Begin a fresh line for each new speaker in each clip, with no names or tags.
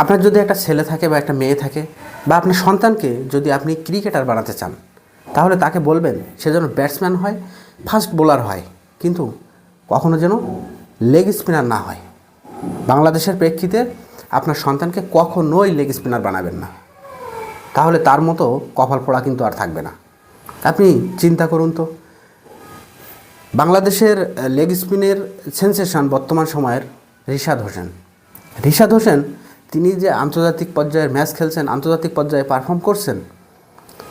আপনার যদি একটা ছেলে থাকে বা একটা মেয়ে থাকে বা আপনার সন্তানকে যদি আপনি ক্রিকেটার বানাতে চান, তাহলে তাকে বলবেন সে যেন ব্যাটসম্যান হয়, ফাস্ট বোলার হয়। কিন্তু কখনো যেন লেগ স্পিনার না হয়। বাংলাদেশের প্রেক্ষিতে আপনার সন্তানকে কখনোই লেগ স্পিনার বানাবেন না। তাহলে তার মতো কপাল পোড়া কিন্তু আর থাকবে না। আপনি চিন্তা করুন তো, বাংলাদেশের লেগ স্পিনের সেন্সেশন বর্তমান সময়ের রিশাদ হোসেন। রিশাদ হোসেন তিনি যে আন্তর্জাতিক পর্যায়ের ম্যাচ খেলছেন, আন্তর্জাতিক পর্যায়ে পারফর্ম করছেন,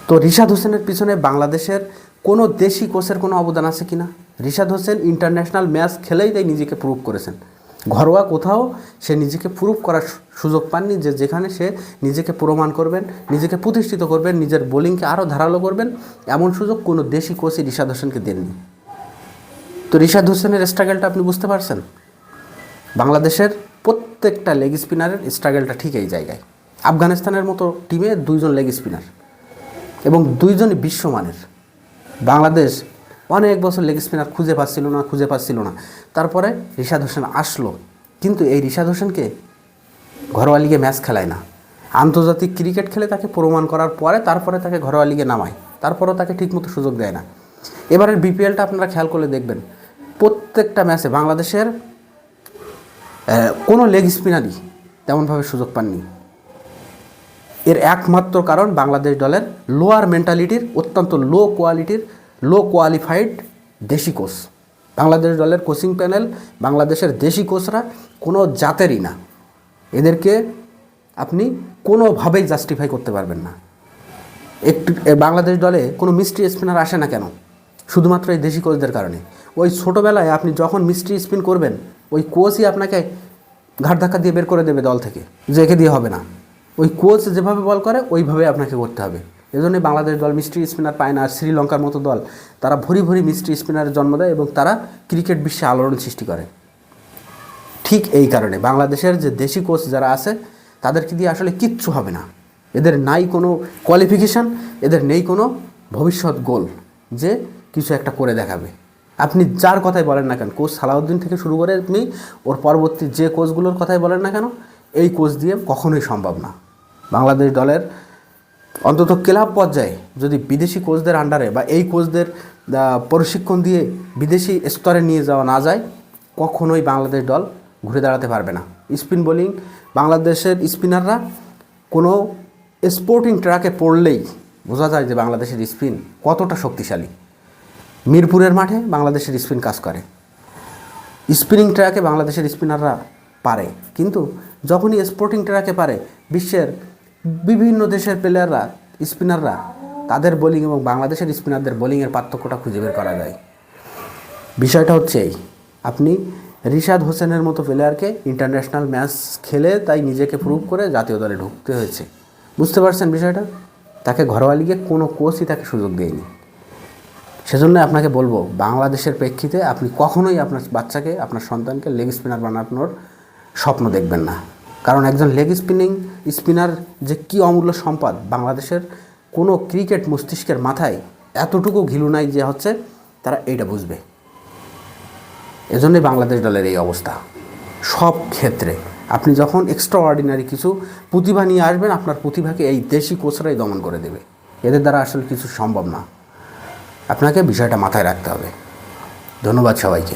তো রিশাদ হোসেনের পিছনে বাংলাদেশের কোনো দেশি কোচের কোনো অবদান আছে কিনা? রিশাদ হোসেন ইন্টারন্যাশনাল ম্যাচ খেলেই তাই নিজেকে প্রুভ করেছেন। ঘরোয়া কোথাও সে নিজেকে প্রুভ করার সুযোগ পাননি যে যেখানে সে নিজেকে প্রমাণ করবেন, নিজেকে প্রতিষ্ঠিত করবেন, নিজের বোলিংকে আরও ধারালো করবেন, এমন সুযোগ কোনো দেশি কোচই রিশাদ হোসেনকে দেননি। তো রিশাদ হোসেনের স্ট্রাগলটা আপনি বুঝতে পারছেন? বাংলাদেশের প্রত্যেকটা লেগ স্পিনারের স্ট্রাগলটা ঠিক এই জায়গায়। আফগানিস্তানের মতো টিমে দুইজন লেগ স্পিনার এবং দুইজনই বিশ্বমানের। বাংলাদেশ অনেক বছর লেগ স্পিনার খুঁজে পাচ্ছিল না, খুঁজে পাচ্ছিল না। তারপরে রিশাদ হোসেন আসলো। কিন্তু এই রিশাদ হোসেনকে ঘরোয়া লিগে ম্যাচ খেলায় না। আন্তর্জাতিক ক্রিকেট খেলে তাকে প্রমাণ করার পরে তারপরে তাকে ঘরোয়া লিগে নামায়। তারপরেও তাকে ঠিকমতো সুযোগ দেয় না। এবারের বিপিএলটা আপনারা খেয়াল করলে দেখবেন, প্রত্যেকটা ম্যাচে বাংলাদেশের কোনো লেগ স্পিনারই তেমনভাবে সুযোগ পাননি। এর একমাত্র কারণ বাংলাদেশ দলের লোয়ার মেন্টালিটির অত্যন্ত লো কোয়ালিটির লো কোয়ালিফাইড দেশি কোচ বাংলাদেশ দলের কোচিং প্যানেল বাংলাদেশের দেশি কোচরা কোনো জাতেরই না। এদেরকে আপনি কোনোভাবেই জাস্টিফাই করতে পারবেন না। একটু বাংলাদেশ দলে কোনো মিস্ট্রি স্পিনার আসে না কেন? শুধুমাত্র এই দেশি কোচদের কারণে। ওই ছোটোবেলায় আপনি যখন মিস্ট্রি স্পিন করবেন ওই কোচই আপনাকে ঘাট ধাক্কা দিয়ে বের করে দেবে দল থেকে, যে একে দিয়ে হবে না। ওই কোচ যেভাবে বল করে ওইভাবে আপনাকে করতে হবে। এজন্যই বাংলাদেশ দল মিস্ট্রি স্পিনার পায় না, আর শ্রীলঙ্কার মতো দল, তারা ভরি ভরি মিস্ট্রি স্পিনারের জন্ম দেয় এবং তারা ক্রিকেট বিশ্বে আলোড়ন সৃষ্টি করে। ঠিক এই কারণে বাংলাদেশের যে দেশি কোচ যারা আছে, তাদেরকে দিয়ে আসলে কিচ্ছু হবে না। এদের নাই কোনো কোয়ালিফিকেশান এদের নেই কোনো ভবিষ্যৎ গোল যে কিছু একটা করে দেখাবে। আপনি যার কথাই বলেন না কেন, কোচ সালাউদ্দিন থেকে শুরু করে আপনি ওর পরবর্তী যে কোচগুলোর কথাই বলেন না কেন, এই কোচ দিয়ে কখনোই সম্ভব না। বাংলাদেশ দলের অন্তত ক্লাব পর্যায়ে যদি বিদেশি কোচদের আন্ডারে বা এই কোচদের প্রশিক্ষণ দিয়ে বিদেশি স্তরে নিয়ে যাওয়া না যায়, কখনোই বাংলাদেশ দল ঘুরে দাঁড়াতে পারবে না। স্পিন বোলিং, বাংলাদেশের স্পিনাররা কোনো স্পোর্টিং ট্র্যাকে পড়লেই বোঝা যায় যে বাংলাদেশের স্পিন কতটা শক্তিশালী। মিরপুরের মাঠে বাংলাদেশের স্পিন কাজ করে। স্পিনিং ট্র্যাকে বাংলাদেশের স্পিনাররা পারে। কিন্তু যখনই স্পোর্টিং ট্র্যাকে পারে, বিশ্বের বিভিন্ন দেশের প্লেয়াররা, স্পিনাররা তাদের বোলিং এবং বাংলাদেশের স্পিনারদের বোলিংয়ের পার্থক্যটা খুঁজে বের করা যায়। বিষয়টা হচ্ছে এই, আপনি রিশাদ হোসেনের মতো প্লেয়ারকে ইন্টারন্যাশনাল ম্যাচ খেলে তাই নিজেকে প্রুভ করে জাতীয় দলে ঢুকতে হয়েছে। বুঝতে পারছেন বিষয়টা? তাকে ঘরোয়া লিগে কোনো কোচই তাকে সুযোগ দেয়নি। সেজন্য আপনাকে বলব, বাংলাদেশের প্রেক্ষিতে আপনি কখনোই আপনার বাচ্চাকে, আপনার সন্তানকে লেগ স্পিনার বানানোর স্বপ্ন দেখবেন না। কারণ একজন লেগ স্পিনিং, স্পিনার যে কী অমূল্য সম্পদ বাংলাদেশের কোনো ক্রিকেট মস্তিষ্কের মাথায় এতটুকু ঘিলু নাই যে হচ্ছে তারা এইটা বুঝবে। এজন্যই বাংলাদেশ দলের এই অবস্থা। সব ক্ষেত্রে আপনি যখন এক্সট্রা অর্ডিনারি কিছু প্রতিভা নিয়ে আসবেন, আপনার প্রতিভাকে এই দেশি কোচরাই দমন করে দেবে। এদের দ্বারা আসলে কিছু সম্ভব না। আপনাকে বিষয়টা মাথায় রাখতে হবে। ধন্যবাদ সবাইকে।